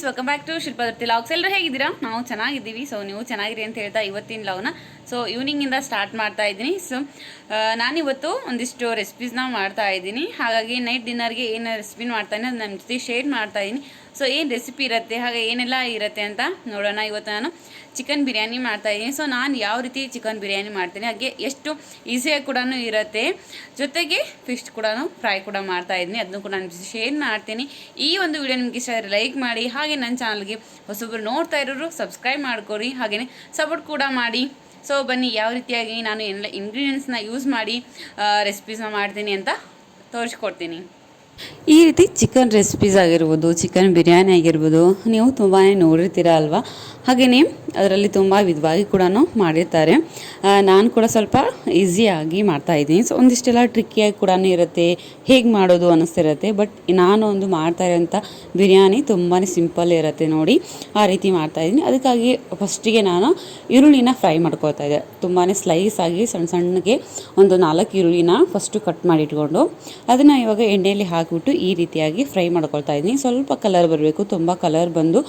Friends welcome back to Shilpadarti vlogs ಎಲ್ಲರೂ ಹೇಗಿದ್ದೀರಾ? ನಾವು ಚೆನ್ನಾಗಿದ್ದೀವಿ. ಸೊ ನೀವು ಚೆನ್ನಾಗಿರಿ ಅಂತ ಹೇಳ್ತಾ ಇವತ್ತಿನ ಲವ್ನ ಸೊ ಈವ್ನಿಂಗಿಂದ ಸ್ಟಾರ್ಟ್ ಮಾಡ್ತಾ ಇದ್ದೀನಿ. ಸೊ ನಾನಿವತ್ತು ಒಂದಿಷ್ಟು ರೆಸಿಪೀಸ್ನ ಮಾಡ್ತಾ ಇದ್ದೀನಿ. ಹಾಗಾಗಿ ನೈಟ್ ಡಿನ್ನರ್ಗೆ ಏನು ರೆಸಿಪಿ ಮಾಡ್ತಾ ಇದ್ದೀನಿ ಅದು ನಮ್ಮ ಜೊತೆ ಶೇರ್ ಮಾಡ್ತಾ ಇದ್ದೀನಿ. ಸೊ ಏನು ರೆಸಿಪಿ ಇರುತ್ತೆ? ಹಾಗೆ ಏನೆಲ್ಲ ಇರುತ್ತೆ ಅಂತ ನೋಡೋಣ. ಇವತ್ತು ನಾನು ಚಿಕನ್ ಬಿರಿಯಾನಿ ಮಾಡ್ತಾ ಇದ್ದೀನಿ. ಸೊ ನಾನು ಯಾವ ರೀತಿ ಚಿಕನ್ ಬಿರಿಯಾನಿ ಮಾಡ್ತೀನಿ? ಹಾಗೆ ಎಷ್ಟು ಈಸಿಯಾಗಿ ಕೂಡ ಇರುತ್ತೆ. ಜೊತೆಗೆ ಫಿಶ್ ಕೂಡ ಫ್ರೈ ಕೂಡ ಮಾಡ್ತಾಯಿದ್ದೀನಿ ಅದನ್ನು ಕೂಡ ನಾನು ಶೇರ್ ಮಾಡ್ತೀನಿ. ಈ ಒಂದು ವಿಡಿಯೋ ನಿಮ್ಗೆ ಇಷ್ಟ ಆದರೆ ಲೈಕ್ ಮಾಡಿ. ಹಾಗೆ ನನ್ನ ಚಾನಲ್ಗೆ ಹೊಸೊಬ್ಬರು ನೋಡ್ತಾ ಇರೋರು ಸಬ್ಸ್ಕ್ರೈಬ್ ಮಾಡ್ಕೊರಿ ಹಾಗೆಯೇ ಸಪೋರ್ಟ್ ಕೂಡ ಮಾಡಿ. ಸೊ ಬನ್ನಿ ಯಾವ ರೀತಿಯಾಗಿ ನಾನು ಎಲ್ಲ ಇಂಗ್ರೀಡಿಯೆಂಟ್ಸ್ನ ಯೂಸ್ ಮಾಡಿ ರೆಸಿಪೀಸ್ನ ಮಾಡ್ತೀನಿ ಅಂತ ತೋರಿಸ್ಕೊಡ್ತೀನಿ. ಈ ರೀತಿ ಚಿಕನ್ ರೆಸಿಪೀಸ್ ಆಗಿರ್ಬೋದು ಚಿಕನ್ ಬಿರಿಯಾನಿ ಆಗಿರ್ಬೋದು ನೀವು ತುಂಬಾ ನೋಡಿರ್ತೀರ ಅಲ್ವಾ? ಹಾಗೆಯೇ ಅದರಲ್ಲಿ ತುಂಬ ವಿಧವಾಗಿ ಕೂಡ ಮಾಡಿರ್ತಾರೆ. ನಾನು ಕೂಡ ಸ್ವಲ್ಪ ಈಸಿಯಾಗಿ ಮಾಡ್ತಾಯಿದ್ದೀನಿ ಸೊ ಒಂದಿಷ್ಟೆಲ್ಲ ಟ್ರಿಕ್ಕಿಯಾಗಿ ಕೂಡ ಇರುತ್ತೆ. ಹೇಗೆ ಮಾಡೋದು ಅನ್ನಿಸ್ತಿರುತ್ತೆ. ಬಟ್ ನಾನು ಒಂದು ಮಾಡ್ತಾ ಇರೋಂಥ ಬಿರಿಯಾನಿ ತುಂಬಾ ಸಿಂಪಲ್ ಇರುತ್ತೆ ನೋಡಿ. ಆ ರೀತಿ ಮಾಡ್ತಾಯಿದ್ದೀನಿ ಅದಕ್ಕಾಗಿ ಫಸ್ಟಿಗೆ ನಾನು ಈರುಳ್ಳಿನ ಫ್ರೈ ಮಾಡ್ಕೊಳ್ತಾ ಇದ್ದೆ. ತುಂಬಾ ಸ್ಲೈಸ್ ಆಗಿ ಸಣ್ಣ ಸಣ್ಣಗೆ ಒಂದು ನಾಲ್ಕು ಈರುಳ್ಳಿನ ಫಸ್ಟು ಕಟ್ ಮಾಡಿ ಇಟ್ಕೊಂಡು ಅದನ್ನು ಇವಾಗ ಎಣ್ಣೆಯಲ್ಲಿ ಹಾಕಿಬಿಟ್ಟು ಈ ರೀತಿಯಾಗಿ ಫ್ರೈ ಮಾಡ್ಕೊಳ್ತಾ ಇದ್ದೀನಿ. ಸ್ವಲ್ಪ ಕಲರ್ ಬರಬೇಕು. ತುಂಬ ಕಲರ್ ಬಂದು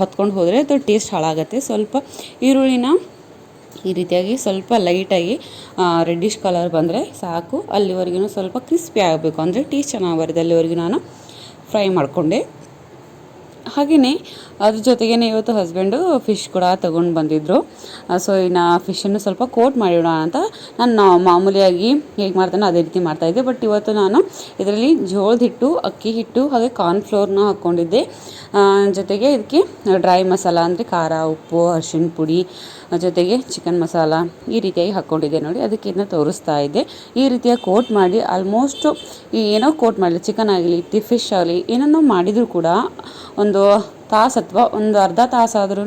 ಹೊತ್ಕೊಂಡು ಹೋದರೆ ಅದು ಟೇಸ್ಟ್ ಹಾಳಾಗುತ್ತೆ. ಸ್ವಲ್ಪ ಈರುಳ್ಳಿನ ಈ ರೀತಿಯಾಗಿ ಸ್ವಲ್ಪ ಲೈಟಾಗಿ ರೆಡ್ಡಿಶ್ ಕಲರ್ ಬಂದರೆ ಸಾಕು. ಅಲ್ಲಿವರೆಗೂ ಸ್ವಲ್ಪ ಕ್ರಿಸ್ಪಿ ಆಗಬೇಕು. ಅಂದರೆ ಟೇಸ್ಟ್ ಚೆನ್ನಾಗಿ ಬರುತ್ತೆ. ಅಲ್ಲಿವರೆಗೂ ನಾನು ಫ್ರೈ ಮಾಡಿಕೊಂಡೆ. ಹಾಗೆಯೇ ಅದ್ರ ಜೊತೆಗೇ ಇವತ್ತು ಹಸ್ಬೆಂಡು ಫಿಶ್ ಕೂಡ ತೊಗೊಂಡು ಬಂದಿದ್ದರು ಸೊ ಇನ್ನು ಫಿಶನ್ನು ಸ್ವಲ್ಪ ಕೋಟ್ ಮಾಡಿಡೋಣ ಅಂತ ನಾನು ಮಾಮೂಲಿಯಾಗಿ ಹೇಗೆ ಮಾಡ್ತಾನೆ ಅದೇ ರೀತಿ ಮಾಡ್ತಾಯಿದ್ದೆ ಬಟ್ ಇವತ್ತು ನಾನು ಇದರಲ್ಲಿ ಜೋಳದ ಹಿಟ್ಟು ಅಕ್ಕಿ ಹಿಟ್ಟು ಹಾಗೆ ಕಾರ್ನ್ಫ್ಲೋರ್ನ ಹಾಕ್ಕೊಂಡಿದ್ದೆ ಆ, ಜೊತೆಗೆ ಇದಕ್ಕೆ ಡ್ರೈ ಮಸಾಲ ಅಂದರೆ ಖಾರ ಉಪ್ಪು ಅರ್ಶಿನ ಪುಡಿ ಜೊತೆಗೆ ಚಿಕನ್ ಮಸಾಲ ಈ ರೀತಿಯಾಗಿ ಹಾಕ್ಕೊಂಡಿದ್ದೆ ನೋಡಿ. ಅದಕ್ಕೆ ಇದನ್ನ ತೋರಿಸ್ತಾ ಇದ್ದೆ. ಈ ರೀತಿಯ ಕೋಟ್ ಮಾಡಿ ಆಲ್ಮೋಸ್ಟು ಏನೋ ಕೋಟ್ ಮಾಡಲಿ ಚಿಕನ್ ಆಗಲಿ ಫಿಶ್ ಆಗಲಿ ಏನನ್ನೋ ಮಾಡಿದರೂ ಕೂಡ ಒಂದು ತಾಸು ಅಥವಾ ಒಂದು ಅರ್ಧ ತಾಸಾದ್ರೂ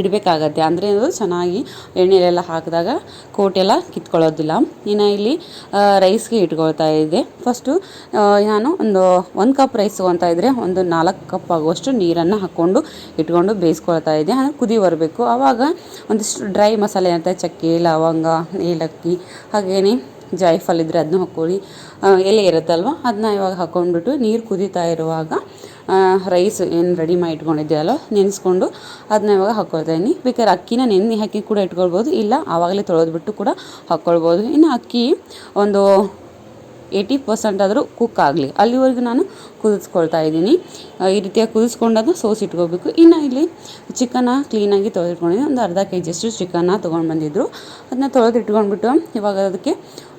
ಇಡಬೇಕಾಗತ್ತೆ. ಅಂದರೆ ಅದು ಚೆನ್ನಾಗಿ ಎಣ್ಣೆಲೆಲ್ಲ ಹಾಕಿದಾಗ ಕೋಟೆಲ್ಲ ಕಿತ್ಕೊಳ್ಳೋದಿಲ್ಲ. ಇನ್ನು ಇಲ್ಲಿ ರೈಸ್ಗೆ ಇಟ್ಕೊಳ್ತಾ ಇದ್ದೆ. ಫಸ್ಟು ನಾನು ಒಂದು ಒಂದು ಕಪ್ ರೈಸ್ ಅಂತ ಇದ್ದರೆ ಒಂದು ನಾಲ್ಕು ಕಪ್ ಆಗುವಷ್ಟು ನೀರನ್ನು ಹಾಕ್ಕೊಂಡು ಇಟ್ಕೊಂಡು ಬೇಯಿಸ್ಕೊಳ್ತಾ ಇದ್ದೆ. ಅಂದರೆ ಕುದಿ ಬರಬೇಕು. ಆವಾಗ ಒಂದಿಷ್ಟು ಡ್ರೈ ಮಸಾಲೆ ಅಂತ ಚಕ್ಕೆ, ಲವಂಗ, ಏಲಕ್ಕಿ ಹಾಗೆಯೇ ಜಾಯಿಫಲ್ ಇದ್ದರೆ ಅದನ್ನ ಹಾಕ್ಕೊಳ್ಳಿ. ಎಲೆ ಇರುತ್ತಲ್ವ? ಅದನ್ನ ಇವಾಗ ಹಾಕ್ಕೊಂಡ್ಬಿಟ್ಟು ನೀರು ಕುದೀತಾ ಇರುವಾಗ ರೈಸ್ ಏನು ರೆಡಿ ಮಾಡಿ ಇಟ್ಕೊಂಡಿದ್ದೀವಲ್ಲ ನೆನೆಸ್ಕೊಂಡು ಅದನ್ನ ಇವಾಗ ಹಾಕ್ಕೊಳ್ತಾ ಇದ್ದೀನಿ ಬೇಕಾದ್ರೆ ಅಕ್ಕಿನ ನೆನೆ ಹಾಕಿ ಕೂಡ ಇಟ್ಕೊಳ್ಬೋದು, ಇಲ್ಲ ಆವಾಗಲೇ ತೊಳೆದ್ಬಿಟ್ಟು ಕೂಡ ಹಾಕ್ಕೊಳ್ಬೋದು ಇನ್ನು ಅಕ್ಕಿ ಒಂದು ಏಯ್ಟಿ ಪರ್ಸೆಂಟ್ ಆದರೂ ಕುಕ್ ಆಗಲಿ. ಅಲ್ಲಿವರೆಗೂ ನಾನು ಕುದಿಸ್ಕೊಳ್ತಾ ಇದ್ದೀನಿ. ಈ ರೀತಿಯಾಗಿ ಕುದಿಸ್ಕೊಂಡದ್ದು ಸೋಸ್ ಇಟ್ಕೋಬೇಕು. ಇನ್ನು ಇಲ್ಲಿ ಚಿಕನ್ನ ಕ್ಲೀನಾಗಿ ತೊಳೆದಿಟ್ಕೊಂಡಿದ್ದೀನಿ. ಒಂದು ಅರ್ಧ ಕೆ ಜಿಯಷ್ಟು ಚಿಕನ್ನ ತೊಗೊಂಡು ಬಂದಿದ್ದರು ಅದನ್ನ ತೊಳೆದಿಟ್ಕೊಂಡ್ಬಿಟ್ಟು ಇವಾಗ ಅದಕ್ಕೆ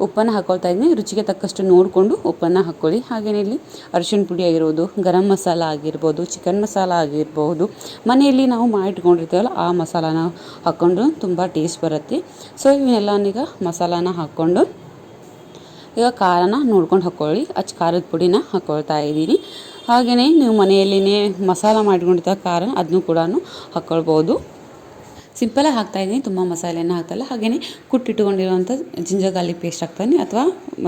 ಉಪ್ಪನ್ನು ಹಾಕ್ಕೊಳ್ತಾ ಇದ್ದೀನಿ. ರುಚಿಗೆ ತಕ್ಕಷ್ಟು ನೋಡಿಕೊಂಡು ಉಪ್ಪನ್ನು ಹಾಕ್ಕೊಳ್ಳಿ. ಹಾಗೆಯೇ ಇಲ್ಲಿ ಅರಿಶಿಣ ಪುಡಿ ಆಗಿರ್ಬೋದು, ಗರಂ ಮಸಾಲ ಆಗಿರ್ಬೋದು ಚಿಕನ್ ಮಸಾಲ ಆಗಿರ್ಬೋದು. ಮನೆಯಲ್ಲಿ ನಾವು ಮಾಡಿಟ್ಕೊಂಡಿರ್ತೀವಲ್ಲ, ಆ ಮಸಾಲಾನ ಹಾಕ್ಕೊಂಡು ತುಂಬ ಟೇಸ್ಟ್ ಬರುತ್ತೆ. ಸೊ ಇವನ್ನೆಲ್ಲನೀಗ ಮಸಾಲಾನ ಹಾಕ್ಕೊಂಡು ಈಗ ಖಾರನ ನೋಡ್ಕೊಂಡು ಹಾಕ್ಕೊಳ್ಳಿ ಅಚ್ಚ ಖಾರದ ಪುಡಿನ ಹಾಕ್ಕೊಳ್ತಾ ಇದ್ದೀನಿ. ಹಾಗೆಯೇ ನೀವು ಮನೆಯಲ್ಲಿನೇ ಮಸಾಲ ಮಾಡ್ಕೊಂಡಿದ್ದ ಖಾರ ಅದನ್ನು ಕೂಡ ಹಾಕ್ಕೊಳ್ಬೋದು ಸಿಂಪಲಾಗಿ ಹಾಕ್ತಾಯಿದ್ದೀನಿ ತುಂಬ ಮಸಾಲೆಯನ್ನು ಹಾಕ್ತಾಯಿಲ್ಲ ಹಾಗೆಯೇ ಕುಟ್ಟಿಟ್ಕೊಂಡಿರುವಂಥ ಜಿಂಜರ್ ಗಾರ್ಲಿಕ್ ಪೇಸ್ಟ್ ಹಾಕ್ತಾನೆ. ಅಥವಾ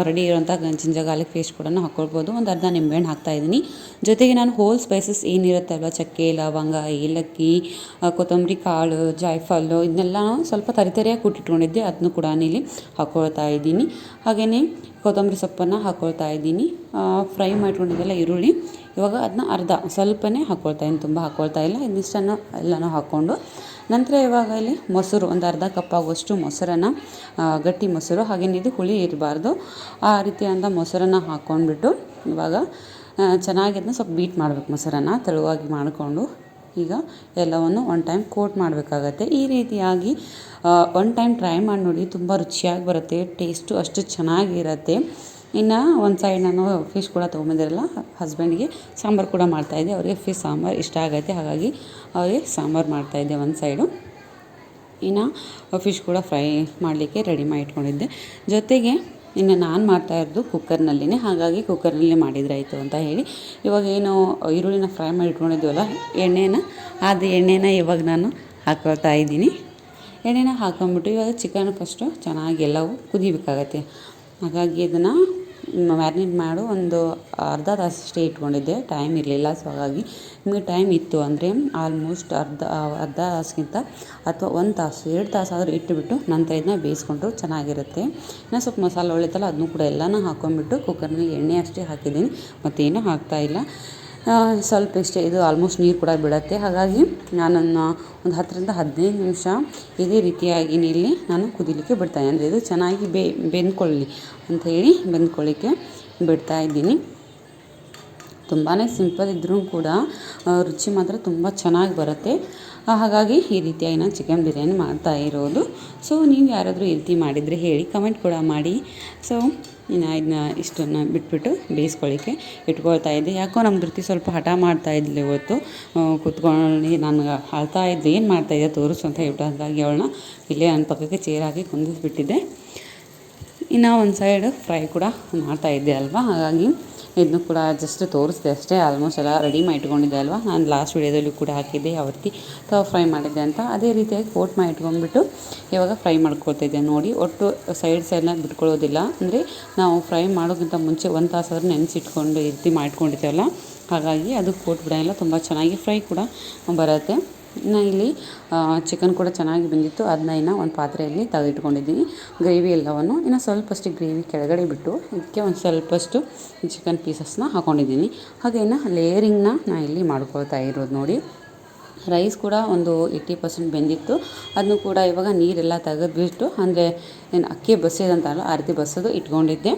ರೆಡಿ ಇರುವಂಥ ಜಿಂಜರ್ ಗಾರ್ಲಿಕ್ ಪೇಸ್ಟ್ ಕೂಡ ಹಾಕ್ಕೊಳ್ಬೋದು ಒಂದು ಅರ್ಧ ನಿಂಬೆಹಣ್ಣು ಹಾಕ್ತಾಯಿದ್ದೀನಿ ಜೊತೆಗೆ ನಾನು ಹೋಲ್ ಸ್ಪೈಸಸ್ ಏನಿರುತ್ತಲ್ವ? ಚಕ್ಕೆ, ಲವಂಗ, ಏಲಕ್ಕಿ ಕೊತ್ತಂಬರಿ ಕಾಳು, ಜಾಯ್ಫಲ್ಲು ಇದನ್ನೆಲ್ಲ ಸ್ವಲ್ಪ ತರಿತರಿಯಾಗಿ ಕುಟ್ಟಿಟ್ಕೊಂಡಿದ್ದೆ ಅದನ್ನು ಕೂಡ ಇಲ್ಲಿ ಹಾಕ್ಕೊಳ್ತಾ ಇದ್ದೀನಿ. ಹಾಗೆಯೇ ಕೊತ್ತಂಬರಿ ಸೊಪ್ಪನ್ನು ಹಾಕ್ಕೊಳ್ತಾ ಇದ್ದೀನಿ. ಫ್ರೈ ಮಾಡ್ಕೊಂಡಿದ್ದೆಲ್ಲ ಈರುಳ್ಳಿ. ಇವಾಗ ಅದನ್ನ ಅರ್ಧ, ಸ್ವಲ್ಪನೇ ಹಾಕ್ಕೊಳ್ತಾ ಇದ್ದೀನಿ. ತುಂಬ ಹಾಕ್ಕೊಳ್ತಾ ಇಲ್ಲ. ಇದಿಷ್ಟನ್ನು ಎಲ್ಲನೂ ಹಾಕ್ಕೊಂಡು ನಂತರ ಇವಾಗ ಇಲ್ಲಿ ಮೊಸರು, ಒಂದು ಅರ್ಧ ಕಪ್ ಆಗುವಷ್ಟು ಮೊಸರನ್ನು ಗಟ್ಟಿ ಮೊಸರು ಹಾಗೇನೇ ಇದು ಹುಳಿ ಇರಬಾರ್ದು. ಆ ರೀತಿಯಾದ ಮೊಸರನ್ನು ಹಾಕ್ಕೊಂಡ್ಬಿಟ್ಟು ಇವಾಗ ಚೆನ್ನಾಗಿ ಅದನ್ನ ಸ್ವಲ್ಪ ಬೀಟ್ ಮಾಡಬೇಕು ಮೊಸರನ್ನು, ತೆಳುವಾಗಿ ಮಾಡಿಕೊಂಡು. ಈಗ ಎಲ್ಲವನ್ನು ಒನ್ ಟೈಮ್ ಕೋಟ್ ಮಾಡಬೇಕಾಗತ್ತೆ. ಈ ರೀತಿಯಾಗಿ ಒನ್ ಟೈಮ್ ಟ್ರೈ ಮಾಡಿ ನೋಡಿ, ತುಂಬ ರುಚಿಯಾಗಿ ಬರುತ್ತೆ ಟೇಸ್ಟು ಅಷ್ಟು ಚೆನ್ನಾಗಿರತ್ತೆ. ಇನ್ನು ಒಂದು ಸೈಡ್ ನಾನು ಫಿಶ್ ಕೂಡ ತೊಗೊಂಬಂದಿರಲ್ಲ ಹಸ್ಬೆಂಡ್ಗೆ ಸಾಂಬಾರು ಕೂಡ ಮಾಡ್ತಾಯಿದ್ದೆ ಅವರಿಗೆ ಫಿಶ್ ಸಾಂಬಾರು ಇಷ್ಟ ಆಗೈತೆ ಹಾಗಾಗಿ ಅವರಿಗೆ ಸಾಂಬಾರು ಮಾಡ್ತಾಯಿದ್ದೆ ಒಂದು ಸೈಡು ಇನ್ನು ಫಿಶ್ ಕೂಡ ಫ್ರೈ ಮಾಡಲಿಕ್ಕೆ ರೆಡಿ ಮಾಡಿ ಇಟ್ಕೊಂಡಿದ್ದೆ ಜೊತೆಗೆ ಇನ್ನು ನಾನು ಮಾಡ್ತಾ ಇರೋದು ಕುಕ್ಕರ್ನಲ್ಲಿನೇ ಹಾಗಾಗಿ ಕುಕ್ಕರ್ನಲ್ಲಿ ಮಾಡಿದ್ರಾಯಿತು ಅಂತ ಹೇಳಿ. ಇವಾಗ ಏನು ಈರುಳ್ಳಿನ ಫ್ರೈ ಮಾಡಿ ಇಟ್ಕೊಂಡಿದ್ವಲ್ಲ, ಎಣ್ಣೆನ ಅದು ಎಣ್ಣೆನ ಇವಾಗ ನಾನು ಹಾಕೊಳ್ತಾ ಇದ್ದೀನಿ. ಎಣ್ಣೆನ ಹಾಕೊಂಬಿಟ್ಟು ಇವಾಗ ಚಿಕನ್ ಫಸ್ಟು ಚೆನ್ನಾಗಿ ಎಲ್ಲವೂ ಕುದಿಬೇಕಾಗತ್ತೆ. ಹಾಗಾಗಿ ಇದನ್ನು ಮ್ಯಾರಿನೇಟ್ ಮಾಡು. ಒಂದು ಅರ್ಧ ತಾಸಷ್ಟೇ ಇಟ್ಕೊಂಡಿದ್ದೆ. ಟೈಮ್ ಇರಲಿಲ್ಲ, ಸೊ ಹಾಗಾಗಿ ನಿಮಗೆ ಟೈಮ್ ಇತ್ತು ಅಂದರೆ ಆಲ್ಮೋಸ್ಟ್ ಅರ್ಧ ಅರ್ಧ ತಾಸಿಗಿಂತ ಅಥವಾ ಒಂದು ತಾಸು, ಎರಡು ತಾಸಾದರೂ ಇಟ್ಟುಬಿಟ್ಟು ನಂತರ ಇದನ್ನ ಬೇಯಿಸ್ಕೊಂಡ್ರು ಚೆನ್ನಾಗಿರುತ್ತೆ. ಇನ್ನು ಸ್ವಲ್ಪ ಮಸಾಲೆ ಉಳಿತಲ್ಲ ಅದನ್ನು ಕೂಡ ಎಲ್ಲನೂ ಹಾಕ್ಕೊಂಡ್ಬಿಟ್ಟು ಕುಕ್ಕರ್ನಲ್ಲಿ ಎಣ್ಣೆ ಅಷ್ಟೇ ಹಾಕಿದ್ದೀನಿ. ಮತ್ತೇನೂ ಹಾಕ್ತಾಯಿಲ್ಲ ಸ್ವಲ್ಪ ಇಷ್ಟೇ, ಇದು ಆಲ್ಮೋಸ್ಟ್ ನೀರು ಕೂಡ ಬಿಡುತ್ತೆ. ಹಾಗಾಗಿ ನಾನನ್ನು ಒಂದು ಹತ್ತರಿಂದ ಹದಿನೈದು ನಿಮಿಷ ಇದೇ ರೀತಿಯಾಗಿ ಇಲ್ಲಿ ನಾನು ಕುದಿಲಿಕ್ಕೆ ಬಿಡ್ತಾನೆ ಅಂದರೆ ಇದು ಚೆನ್ನಾಗಿ ಬೆಂದ್ಕೊಳ್ಳಿ ಅಂತ ಹೇಳಿ ಬೆಂದ್ಕೊಳ್ಳಿಕ್ಕೆ ಬಿಡ್ತಾ ಇದ್ದೀನಿ. ತುಂಬಾ ಸಿಂಪಲ್ ಇದ್ದರೂ ಕೂಡ ರುಚಿ ಮಾತ್ರ ತುಂಬ ಚೆನ್ನಾಗಿ ಬರುತ್ತೆ. ಹಾಗಾಗಿ ಈ ರೀತಿಯಾಗಿ ನಾನು ಚಿಕನ್ ಬಿರಿಯಾನಿ ಮಾಡ್ತಾ ಇರೋದು. ಸೊ ನೀವು ಯಾರಾದರೂ ಈ ರೀತಿ ಮಾಡಿದರೆ ಹೇಳಿ ಕಮೆಂಟ್ ಕೂಡ ಮಾಡಿ. ಸೊ ಇನ್ನು ಇದನ್ನ ಇಷ್ಟನ್ನು ಬಿಟ್ಬಿಟ್ಟು ಬೇಯಿಸ್ಕೊಳ್ಳಿಕ್ಕೆ ಇಟ್ಕೊಳ್ತಾ ಇದ್ದೆ. ಯಾಕೋ ನಮ್ಮ ಧೃತಿ ಸ್ವಲ್ಪ ಹಠ ಮಾಡ್ತಾ ಇದ್ಲು ಇವತ್ತು. ಕೂತ್ಕೊಂಡು ನನಗೆ ಅಳ್ತಾ ಇದ್ದೆ ಏನು ಮಾಡ್ತಾ ಇದ್ದೆ ತೋರಿಸು ಅಂತ ಹೇಳ್ಬಿಟ್ಟು ಹಾಗಾಗಿ ಅವಳನ್ನ ಇಲ್ಲೇ ನನ್ನ ಪಕ್ಕಕ್ಕೆ ಚೇರ್ ಹಾಕಿ ಕುಂದಿಸ್ಬಿಟ್ಟಿದ್ದೆ. ಇನ್ನು ಒಂದು ಸೈಡ್ ಫ್ರೈ ಕೂಡ ಮಾಡ್ತಾ ಇದ್ದೆ ಅಲ್ವಾ? ಹಾಗಾಗಿ ಇದನ್ನು ಕೂಡ ಜಸ್ಟ್ ತೋರಿಸಿದೆ ಅಷ್ಟೇ. ಆಲ್ಮೋಸ್ಟ್ ಎಲ್ಲ ರೆಡಿ ಮಾಡಿ ಇಟ್ಕೊಂಡಿದ್ದೆ ಅಲ್ವಾ? ನಾನು ಲಾಸ್ಟ್ ವೀಡಿಯೋದಲ್ಲಿ ಕೂಡ ಹಾಕಿದ್ದೆ ಯಾವ ರೀತಿ ಫ್ರೈ ಮಾಡಿದ್ದೆ ಅಂತ. ಅದೇ ರೀತಿಯಾಗಿ ಕೋಟ್ ಮಾಡಿ ಇಟ್ಕೊಂಡ್ಬಿಟ್ಟು ಇವಾಗ ಫ್ರೈ ಮಾಡ್ಕೊಳ್ತಾ ಇದ್ದೆ. ನೋಡಿ, ಒಟ್ಟು ಸೈಡ್ ಸೈಡ್ನ ಬಿಟ್ಕೊಳ್ಳೋದಿಲ್ಲ. ಅಂದರೆ ನಾವು ಫ್ರೈ ಮಾಡೋಕ್ಕಿಂತ ಮುಂಚೆ ಒಂದು ತಾಸಾದ್ರೂ ನೆನೆಸಿಟ್ಕೊಂಡು ಈ ರೀತಿ ಮಾಡಿಟ್ಕೊಂಡಿದ್ದೇವಲ್ಲ ಹಾಗಾಗಿ ಅದು ಕೋಟ್ ಬಿಡೋಲ್ಲ ತುಂಬ ಚೆನ್ನಾಗಿ ಫ್ರೈ ಕೂಡ ಬರುತ್ತೆ. ಇನ್ನು ಇಲ್ಲಿ ಚಿಕನ್ ಕೂಡ ಚೆನ್ನಾಗಿ ಬಂದಿತ್ತು. ಅದನ್ನ ಇನ್ನು ಒಂದು ಪಾತ್ರೆಯಲ್ಲಿ ತೆಗೆದಿಟ್ಕೊಂಡಿದ್ದೀನಿ. ಗ್ರೇವಿ ಎಲ್ಲವನ್ನು ಇನ್ನು ಸ್ವಲ್ಪಷ್ಟು ಗ್ರೇವಿ ಕೆಳಗಡೆ ಬಿಟ್ಟು, ಇದಕ್ಕೆ ಒಂದು ಸ್ವಲ್ಪಷ್ಟು ಚಿಕನ್ ಪೀಸಸ್ನ ಹಾಕ್ಕೊಂಡಿದ್ದೀನಿ ಹಾಗೆ ಇನ್ನು ಲೇಯರಿಂಗ್ನ ನಾನು ಇಲ್ಲಿ ಮಾಡ್ಕೊಳ್ತಾ ಇರೋದು ನೋಡಿ. ರೈಸ್ ಕೂಡ ಒಂದು ಏಯ್ಟಿ ಪರ್ಸೆಂಟ್ ಬೆಂದಿತ್ತು. ಅದನ್ನು ಕೂಡ ಇವಾಗ ನೀರೆಲ್ಲ ತೆಗೆದ್ಬಿಟ್ಟು, ಅಂದರೆ ಏನು ಅಕ್ಕಿ ಬಸಿದಂತಲ್ಲ ಆ ಅರ್ಧ ಬಸೋದು ಇಟ್ಕೊಂಡಿದ್ದೆ.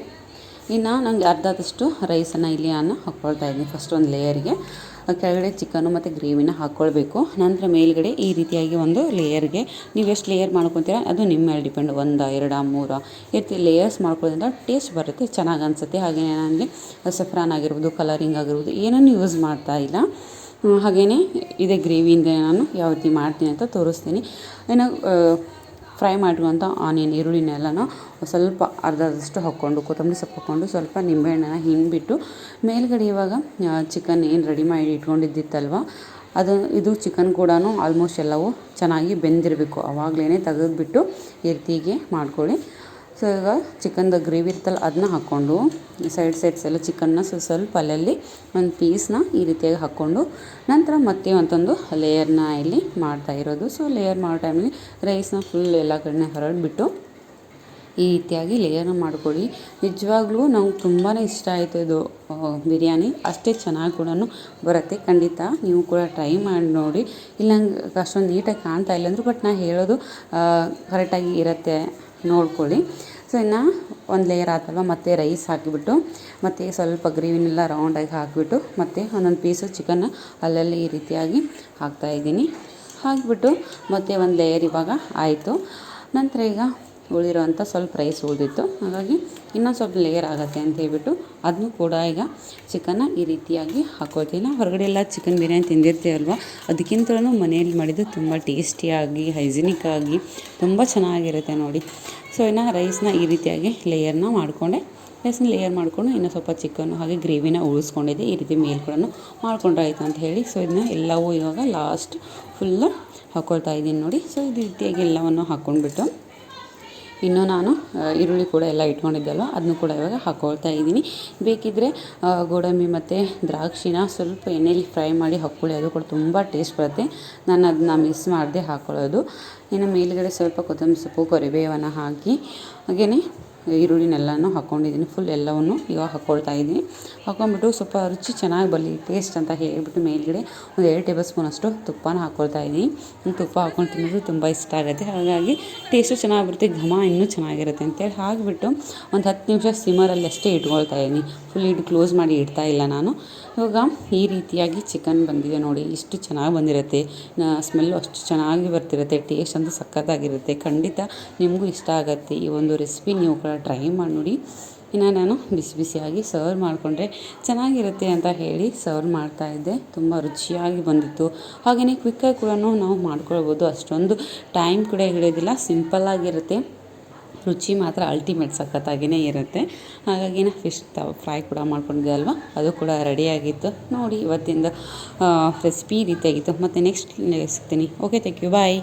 ಇನ್ನು ನನಗೆ ಅರ್ಧದಷ್ಟು ರೈಸನ್ನು ಇಲ್ಲಿ ನಾನು ಹಾಕ್ಕೊಳ್ತಾ ಇದ್ದೀನಿ ಫಸ್ಟ್ ಒಂದು ಲೇಯರ್ಗೆ ಕೆಳಗಡೆ ಚಿಕನು ಮತ್ತು ಗ್ರೇವಿನ ಹಾಕ್ಕೊಳ್ಬೇಕು ನಂತರ ಮೇಲ್ಗಡೆ ಈ ರೀತಿಯಾಗಿ ಒಂದು ಲೇಯರ್ಗೆ ನೀವು ಎಷ್ಟು ಲೇಯರ್ ಮಾಡ್ಕೊತೀರ ಅದು ನಿಮ್ಮ ಮೇಲೆ ಡಿಪೆಂಡ್. ಒಂದು, ಎರಡ, ಮೂರು ಈ ಲೇಯರ್ಸ್ ಮಾಡ್ಕೊಳ್ಳೋದ್ರಿಂದ ಟೇಸ್ಟ್ ಬರುತ್ತೆ, ಚೆನ್ನಾಗಿ ಅನಿಸುತ್ತೆ. ಹಾಗೆ ನನಗೆ ಸಫ್ರಾನ್ ಆಗಿರ್ಬೋದು ಕಲರಿಂಗ್ ಆಗಿರ್ಬೋದು, ಏನನ್ನು ಯೂಸ್ ಮಾಡ್ತಾ ಇಲ್ಲ. ಹಾಗೆಯೇ ಇದೇ ಗ್ರೇವಿಯಿಂದ ನಾನು ಯಾವ ರೀತಿ ಮಾಡ್ತೀನಿ ಅಂತ ತೋರಿಸ್ತೀನಿ. ಇನ್ನು ಫ್ರೈ ಮಾಡಿರುವಂಥ ಆನಿಯನ್ ಈರುಳ್ಳಿನೆಲ್ಲನೂ ಸ್ವಲ್ಪ ಅರ್ಧದಷ್ಟು ಹಾಕ್ಕೊಂಡು, ಕೊತ್ತಂಬರಿ ಸೊಪ್ಪು ಹಾಕ್ಕೊಂಡು ಸ್ವಲ್ಪ ನಿಂಬೆಹಣ್ಣನ್ನು ಹಿಂಡಿಬಿಟ್ಟು ಮೇಲ್ಗಡೆ ಇವಾಗ ಚಿಕನ್ ಏನು ರೆಡಿ ಮಾಡಿ ಇಟ್ಕೊಂಡಿದ್ದಿತ್ತಲ್ವ, ಅದು, ಇದು ಚಿಕನ್ ಕೂಡ ಆಲ್ಮೋಸ್ಟ್ ಎಲ್ಲವೂ ಚೆನ್ನಾಗಿ ಬೆಂದಿರಬೇಕು. ಆವಾಗಲೇ ತೆಗೆದುಬಿಟ್ಟು ಈ ರೀತಿಗೆ ಮಾಡ್ಕೊಳ್ಳಿ. ಸೊ ಈಗ ಚಿಕನ್ದು ಗ್ರೇವಿ ಇರ್ತಲ್ಲ ಅದನ್ನ ಹಾಕ್ಕೊಂಡು ಸೈಡ್ ಸೈಡ್ಸ್ ಎಲ್ಲ ಚಿಕನ್ನ ಸ್ವಲ್ಪ ಸ್ವಲ್ಪ ಅಲ್ಲಲ್ಲಿ ಒಂದು ಪೀಸ್ನ ಈ ರೀತಿಯಾಗಿ ಹಾಕ್ಕೊಂಡು, ನಂತರ ಮತ್ತೆ ಒಂದೊಂದು ಲೇಯರ್ನ ಇಲ್ಲಿ ಮಾಡ್ತಾ ಇರೋದು. ಸೊ ಲೇಯರ್ ಮಾಡೋ ಟೈಮಲ್ಲಿ ರೈಸ್ನ ಫುಲ್ ಎಲ್ಲ ಕಡೆ ಹರಡಿಬಿಟ್ಟು, ಈ ರೀತಿಯಾಗಿ ಲೇಯರ್ನ ಮಾಡ್ಕೊಳ್ಳಿ ನಿಜವಾಗ್ಲೂ ನಂಗೆ ತುಂಬಾ ಇಷ್ಟ ಆಯಿತು ಇದು ಬಿರಿಯಾನಿ. ಅಷ್ಟೇ ಚೆನ್ನಾಗಿ ಕೂಡ ಬರುತ್ತೆ. ಖಂಡಿತ ನೀವು ಕೂಡ ಟ್ರೈ ಮಾಡಿ ನೋಡಿ. ಇಲ್ಲ ನಂಗೆ ಅಷ್ಟೊಂದು ನೀಟಾಗಿ ಕಾಣ್ತಾ ಇಲ್ಲ ಅಂದರು ಬಟ್ ನಾನು ಹೇಳೋದು ಕರೆಕ್ಟಾಗಿ ಇರುತ್ತೆ. ನೋಡ್ಕೊಳ್ಳಿ. ಸೊ ಇನ್ನು ಒಂದು ಲೇಯರ್ ಆತಲ್ವ? ಮತ್ತೆ ರೈಸ್ ಹಾಕಿಬಿಟ್ಟು, ಮತ್ತು ಸ್ವಲ್ಪ ಗ್ರೇವಿನೆಲ್ಲ ರೌಂಡಾಗಿ ಹಾಕಿಬಿಟ್ಟು, ಮತ್ತು ಒಂದೊಂದು ಪೀಸು ಚಿಕನ್ನ ಅಲ್ಲಲ್ಲಿ ಈ ರೀತಿಯಾಗಿ ಹಾಕ್ತಾಯಿದ್ದೀನಿ ಹಾಕಿಬಿಟ್ಟು, ಮತ್ತೆ ಒಂದು ಲೇಯರ್ ಇವಾಗ ಆಯಿತು. ನಂತರ ಈಗ ಉಳಿರೋವಂಥ ಸ್ವಲ್ಪ ರೈಸ್ ಉಳಿದಿತ್ತು. ಹಾಗಾಗಿ ಇನ್ನೊಂದು ಸ್ವಲ್ಪ ಲೇಯರ್ ಆಗುತ್ತೆ ಅಂತ ಹೇಳ್ಬಿಟ್ಟು ಅದನ್ನು ಕೂಡ ಈಗ ಚಿಕನ್ನ ಈ ರೀತಿಯಾಗಿ ಹಾಕೋತೀನಿ ಹೊರಗಡೆ ಎಲ್ಲ ಚಿಕನ್ ಬಿರಿಯಾನಿ ತಿಂದಿರ್ತೀವಲ್ವ ಅದಕ್ಕಿಂತಲೂ ಮನೆಯಲ್ಲಿ ಮಾಡಿದ್ದು ತುಂಬ ಟೇಸ್ಟಿಯಾಗಿ ಹೈಜಿನಿಕ್ ಆಗಿ ತುಂಬ ಚೆನ್ನಾಗಿರುತ್ತೆ ನೋಡಿ. ಸೊ ಇನ್ನು ರೈಸ್ನ ಈ ರೀತಿಯಾಗಿ ಲೇಯರ್ನ ಮಾಡಿಕೊಂಡೆ. ರೈಸ್ನ ಲೇಯರ್ ಮಾಡಿಕೊಂಡು ಇನ್ನೂ ಸ್ವಲ್ಪ ಚಿಕನ್ನು ಹಾಗೆ ಗ್ರೇವಿನ ಉಳಿಸ್ಕೊಂಡಿದ್ದೆ. ಈ ರೀತಿ ಮೇಲ್ ಕೂಡ ಮಾಡ್ಕೊಂಡ್ರಾಯ್ತು ಅಂತ ಹೇಳಿ. ಸೊ ಇದನ್ನ ಎಲ್ಲವೂ ಇವಾಗ ಲಾಸ್ಟ್ ಫುಲ್ಲು ಹಾಕ್ಕೊಳ್ತಾ ಇದ್ದೀನಿ ನೋಡಿ. ಸೊ ಈ ರೀತಿಯಾಗಿ ಎಲ್ಲವನ್ನು ಹಾಕ್ಕೊಂಡ್ಬಿಟ್ಟು ಇನ್ನು ನಾನು ಈರುಳ್ಳಿ ಕೂಡ ಎಲ್ಲ ಇಟ್ಕೊಂಡಿದ್ದೆಲ್ಲ ಅದನ್ನು ಕೂಡ ಇವಾಗ ಹಾಕ್ಕೊಳ್ತಾ ಇದ್ದೀನಿ. ಬೇಕಿದ್ದರೆ ಗೋಡಂಬಿ ಮತ್ತು ದ್ರಾಕ್ಷಿನ ಸ್ವಲ್ಪ ಎಣ್ಣೆಲಿ ಫ್ರೈ ಮಾಡಿ ಹಾಕ್ಕೊಳ್ಳಿ. ಅದು ಕೂಡ ತುಂಬ ಟೇಸ್ಟ್ ಬರುತ್ತೆ. ನಾನು ಅದನ್ನ ಮಿಸ್ ಮಾಡದೆ ಹಾಕ್ಕೊಳ್ಳೋದು ಇನ್ನು ಮೇಲುಗಡೆ ಸ್ವಲ್ಪ ಕೊತ್ತಂಬರಿ ಸೊಪ್ಪು ಕರಿಬೇವನ್ನು ಹಾಕಿ ಹಾಗೆಯೇ ಈರುಳ್ಳಿನೆಲ್ಲನೂ ಹಾಕ್ಕೊಂಡಿದ್ದೀನಿ ಫುಲ್ ಎಲ್ಲವನ್ನು ಇವಾಗ ಹಾಕ್ಕೊಳ್ತಾ ಇದ್ದೀನಿ. ಹಾಕ್ಕೊಂಬಿಟ್ಟು ಸ್ವಲ್ಪ ರುಚಿ ಚೆನ್ನಾಗಿ ಬರಲಿ ಟೇಸ್ಟ್ ಅಂತ ಹೇಳಿಬಿಟ್ಟು ಮೇಲ್ಗಡೆ ಒಂದು ಎರಡು ಟೇಬಲ್ ಸ್ಪೂನ್ ಅಷ್ಟು ತುಪ್ಪನ ಹಾಕ್ಕೊಳ್ತಾ ಇದ್ದೀನಿ. ತುಪ್ಪ ಹಾಕ್ಕೊಂಡು ತಿನ್ನೋದು ತುಂಬ ಇಷ್ಟ ಆಗುತ್ತೆ. ಹಾಗಾಗಿ ಟೇಸ್ಟು ಚೆನ್ನಾಗಿ ಬರುತ್ತೆ, ಘಮ ಇನ್ನೂ ಚೆನ್ನಾಗಿರುತ್ತೆ ಅಂತೇಳಿ ಹಾಕಿಬಿಟ್ಟು ಒಂದು ಹತ್ತು ನಿಮಿಷ ಸಿಮರಲ್ಲಿ ಅಷ್ಟೇ ಇಟ್ಕೊಳ್ತಾ ಇದ್ದೀನಿ. ಫುಲ್ ಇಟ್ಟು ಕ್ಲೋಸ್ ಮಾಡಿ ಇಡ್ತಾ ಇಲ್ಲ ನಾನು. ಇವಾಗ ಈ ರೀತಿಯಾಗಿ ಚಿಕನ್ ಬಂದಿದೆ ನೋಡಿ. ಇಷ್ಟು ಚೆನ್ನಾಗಿ ಬಂದಿರುತ್ತೆ. ಸ್ಮೆಲ್ಲು ಅಷ್ಟು ಚೆನ್ನಾಗಿ ಬರ್ತಿರುತ್ತೆ. ಟೇಸ್ಟ್ ಅಂತೂ ಸಖತ್ತಾಗಿರುತ್ತೆ. ಖಂಡಿತ ನಿಮಗೂ ಇಷ್ಟ ಆಗುತ್ತೆ ಈ ಒಂದು ರೆಸಿಪಿ ನೀವು ಕೂಡ ಟ್ರೈ ಮಾಡಿ ನೋಡಿ ಇನ್ನು ನಾನು ಬಿಸಿ ಬಿಸಿಯಾಗಿ ಸರ್ವ್ ಮಾಡಿಕೊಂಡ್ರೆ ಚೆನ್ನಾಗಿರುತ್ತೆ ಅಂತ ಹೇಳಿ ಸರ್ವ್ ಮಾಡ್ತಾಯಿದ್ದೆ ತುಂಬ ರುಚಿಯಾಗಿ ಬಂದಿತ್ತು. ಹಾಗೆಯೇ ಕ್ವಿಕ್ಕಾಗಿ ಕೂಡ ನಾವು ಮಾಡ್ಕೊಳ್ಬೋದು. ಅಷ್ಟೊಂದು ಟೈಮ್ ಕೂಡ ಹಿಡಿಯೋದಿಲ್ಲ ಸಿಂಪಲ್ಲಾಗಿರುತ್ತೆ ರುಚಿ ಮಾತ್ರ ಅಲ್ಟಿಮೇಟ್ ಸಖತ್ತಾಗಿಯೇ ಇರುತ್ತೆ. ಹಾಗಾಗಿ ನಾ ಫಿಶ್ ತ ಫ್ರೈ ಕೂಡ ಮಾಡ್ಕೊಂಡಿದ್ದೆ ಅಲ್ವಾ? ಅದು ಕೂಡ ರೆಡಿಯಾಗಿತ್ತು ನೋಡಿ, ಇವತ್ತಿಂದ ರೆಸಿಪಿ ರೀತಿಯಾಗಿತ್ತು ಮತ್ತು ನೆಕ್ಸ್ಟ್ ಸಿಗ್ತೀನಿ ಓಕೆ ಥ್ಯಾಂಕ್ ಯು ಬಾಯ್